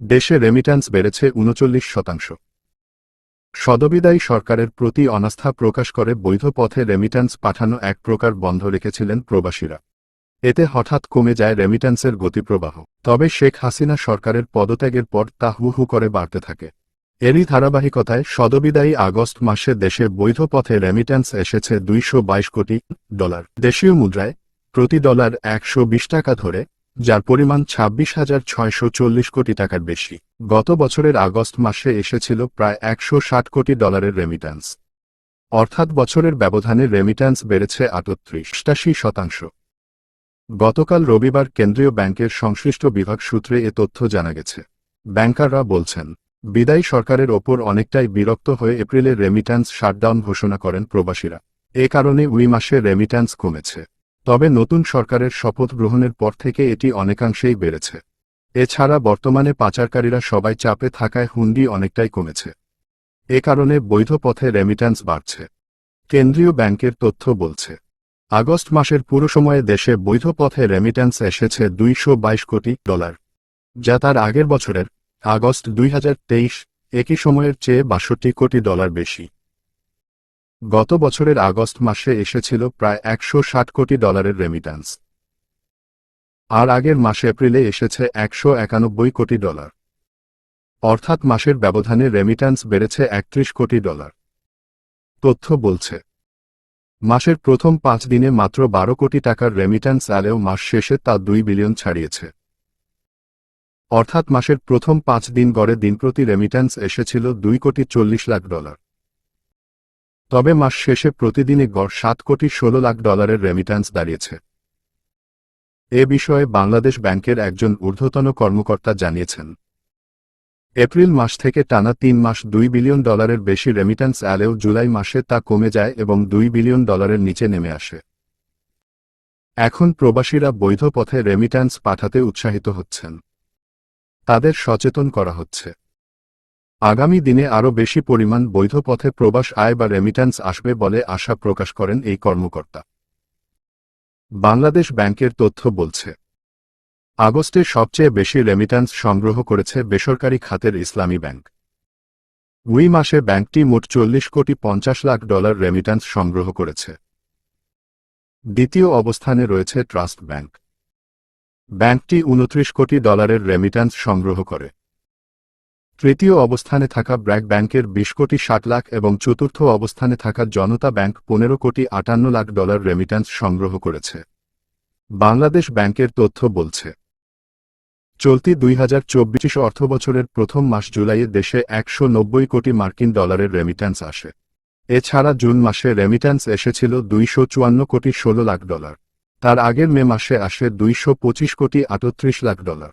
দেশে রেমিট্যান্স বেড়েছে উনচল্লিশ শতাংশ। সদবিদায়ী সরকারের প্রতি অনাস্থা প্রকাশ করে বৈধ পথে রেমিট্যান্স পাঠানো এক প্রকার বন্ধ রেখেছিলেন প্রবাসীরা। এতে হঠাৎ কমে যায় রেমিট্যান্সের গতিপ্রবাহ। তবে শেখ হাসিনা সরকারের পদত্যাগের পর তা হু হু করে বাড়তে থাকে। এরই ধারাবাহিকতায় সদবিদায়ী আগস্ট মাসে দেশে বৈধ পথে রেমিট্যান্স এসেছে দুইশ বাইশ কোটি ডলার। দেশীয় মুদ্রায় প্রতি ডলার একশো বিশ টাকা ধরে যার পরিমাণ ছাব্বিশ হাজার ছয়শো চল্লিশ কোটি টাকার বেশি। গত বছরের আগস্ট মাসে এসেছিল প্রায় একশো ষাট কোটি ডলারের রেমিট্যান্স অর্থাৎ বছরের ব্যবধানে রেমিট্যান্স বেড়েছে আটত্রিশ অষ্টাশি শতাংশ। গতকাল রবিবার কেন্দ্রীয় ব্যাংকের সংশ্লিষ্ট বিভাগ সূত্রে এ তথ্য জানা গেছে। ব্যাংকাররা বলছেন, বিদায়ী সরকারের ওপর অনেকটাই বিরক্ত হয়ে এপ্রিলে রেমিট্যান্স শাটডাউন ঘোষণা করেন প্রবাসীরা। এ কারণে উই মাসে রেমিট্যান্স কমেছে। তবে নতুন সরকারের শপথ গ্রহণের পর থেকে এটি অনেকাংশেই বেড়েছে। এছাড়া বর্তমানে পাচারকারীরা সবাই চাপে থাকায় হুন্ডি অনেকটাই কমেছে। এ কারণে বৈধ পথে রেমিট্যান্স বাড়ছে। কেন্দ্রীয় ব্যাংকের তথ্য বলছে, আগস্ট মাসের পুরো সময়ে দেশে বৈধ পথে রেমিট্যান্স এসেছে দুইশ বাইশ কোটি ডলার, যা তার আগের বছরের আগস্ট দুই হাজার তেইশ একই সময়ের চেয়ে বাষট্টি কোটি ডলার বেশি। গত বছরের আগস্ট মাসে এসেছিল প্রায় একশো ষাট কোটি ডলারের রেমিট্যান্স আর আগের মাসে এপ্রিলে এসেছে একশো একানব্বই কোটি ডলার। অর্থাৎ মাসের ব্যবধানে রেমিট্যান্স বেড়েছে একত্রিশ কোটি ডলার। তথ্য বলছে, মাসের প্রথম পাঁচ দিনে মাত্র বারো কোটি টাকার রেমিট্যান্স আলেও মাস শেষে তা দুই বিলিয়ন ছাড়িয়েছে। অর্থাৎ মাসের প্রথম পাঁচ দিন গড়ে দিনপ্রতি রেমিট্যান্স এসেছিল দুই কোটি চল্লিশ লাখ ডলার। তবে মাস শেষে প্রতিদিনে গড় সাত কোটি ষোলো লাখ ডলারের রেমিট্যান্স দাঁড়িয়েছে। এ বিষয়ে বাংলাদেশ ব্যাংকের একজন ঊর্ধ্বতন কর্মকর্তা জানিয়েছেন। এপ্রিল মাস থেকে টানা তিন মাস দুই বিলিয়ন ডলারের বেশি রেমিট্যান্স এলেও জুলাই মাসে তা কমে যায় এবং দুই বিলিয়ন ডলারের নিচে নেমে আসে। এখন প্রবাসীরা বৈধ পথে রেমিট্যান্স পাঠাতে উৎসাহিত হচ্ছেন। তাদের সচেতন করা হচ্ছে। আগামী দিনে আরও বেশি পরিমাণ বৈধ পথে প্রবাস আয় বা রেমিট্যান্স আসবে বলে আশা প্রকাশ করেন এই কর্মকর্তা। বাংলাদেশ ব্যাংকের তথ্য বলছে, আগস্টে সবচেয়ে বেশি রেমিট্যান্স সংগ্রহ করেছে বেসরকারি খাতের ইসলামী ব্যাংক। উই মাসে ব্যাংকটি মোট চল্লিশ কোটি পঞ্চাশ লাখ ডলার রেমিট্যান্স সংগ্রহ করেছে। দ্বিতীয় অবস্থানে রয়েছে ট্রাস্ট ব্যাংক। ব্যাংকটি উনত্রিশ কোটি ডলারের রেমিট্যান্স সংগ্রহ করে। তৃতীয় অবস্থানে থাকা ব্র্যাক ব্যাংকের বিশ কোটি ষাট লাখ এবং চতুর্থ অবস্থানে থাকা জনতা ব্যাংক পনেরো কোটি আটান্ন লাখ ডলার রেমিট্যান্স সংগ্রহ করেছে। বাংলাদেশ ব্যাংকের তথ্য বলছে, চলতি দুই হাজার চব্বিশ অর্থবছরের প্রথম মাস জুলাইয়ে দেশে একশো নব্বই কোটি মার্কিন ডলারের রেমিট্যান্স আসে। এছাড়া জুন মাসে রেমিট্যান্স এসেছিল দুইশো চুয়ান্ন কোটি ষোলো লাখ ডলার। তার আগের মে মাসে আসে দুইশো পঁচিশ কোটি আটত্রিশ লাখ ডলার।